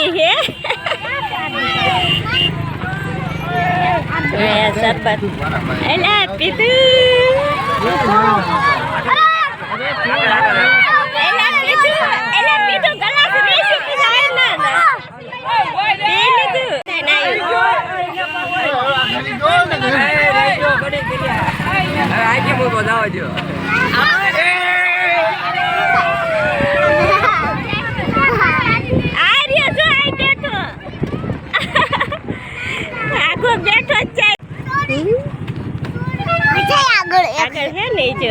પીતી હે એ સરબત એલા પીતું એલા પીતું એલા પીતું ગલાસ બેસી પીધા ના પી લીધું આગે બહુ બધા જો આ રહ્યો જો આ બેઠો આખો બેઠો જ છે આગળ હે ને જો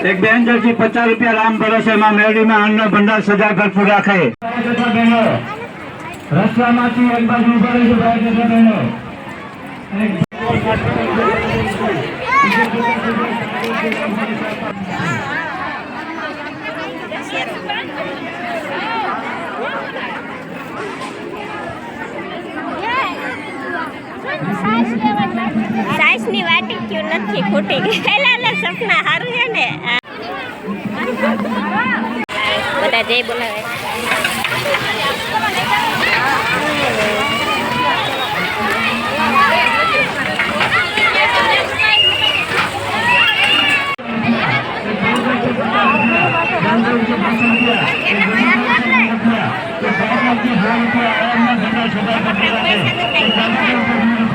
એક બેન જલ્દી પચાસ રૂપિયા રામ ભરોસે માં મેળવીમાં અન્ન ભંડાર સજા ભરપૂર રાખે રસ્તામાંથી એક બાજુ ઊભા છે ભાઈ જતા બહેનો સાઈસ ની વાટી ક્યું નથી ખૂટી ગયેલા સપના હારું છે ને. બધા જય બોલાવે.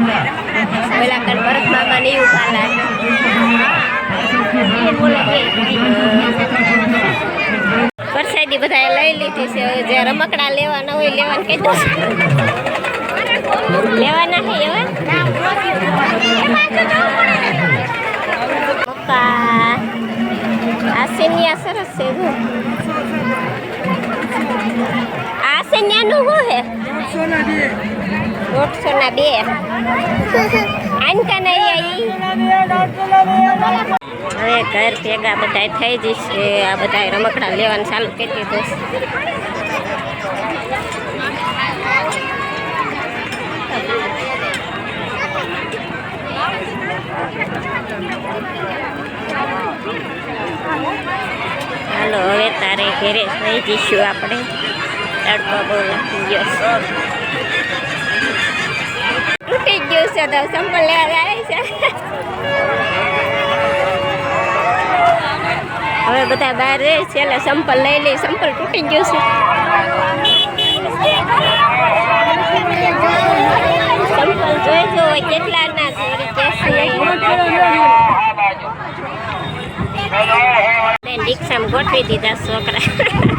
પેલા કન ભરત મામા ની ઉપાલા પરસાદી બધા લઈ લીધી છે જે રમકડા લેવાના હોય લેવાનું કહી દઉં લેવાના છે એવા આ સેનિયા સરસ છે જો શું છે દોઢસો ના બે આનકા નહીં હવે ઘર ભેગા બધા થઈ જશે. આ બધા રમકડા લેવાનું ચાલુ કરી દીધું હાલો, હવે તારે ઘેરે થઈ જઈશું આપણે. તડકો બહુ લાગી ગયો છે તૂટી ગયું છે તો સંપલ લેવા જાય છે હવે બધા બહાર રહે છે એટલે સંપલ લઈ લઈ સંપલ તૂટી ગયું છે સંપલ જોઈજો હોય કેટલા ના ચોરી કેસી રિક્ષામાં ગોઠવી દીધા છોકરા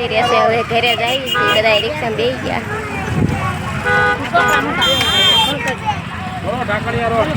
જોઈ રહેશે હવે ઘરે જાય બધા રિક્ષા બે ગયા. ઢાકણિયા રોડ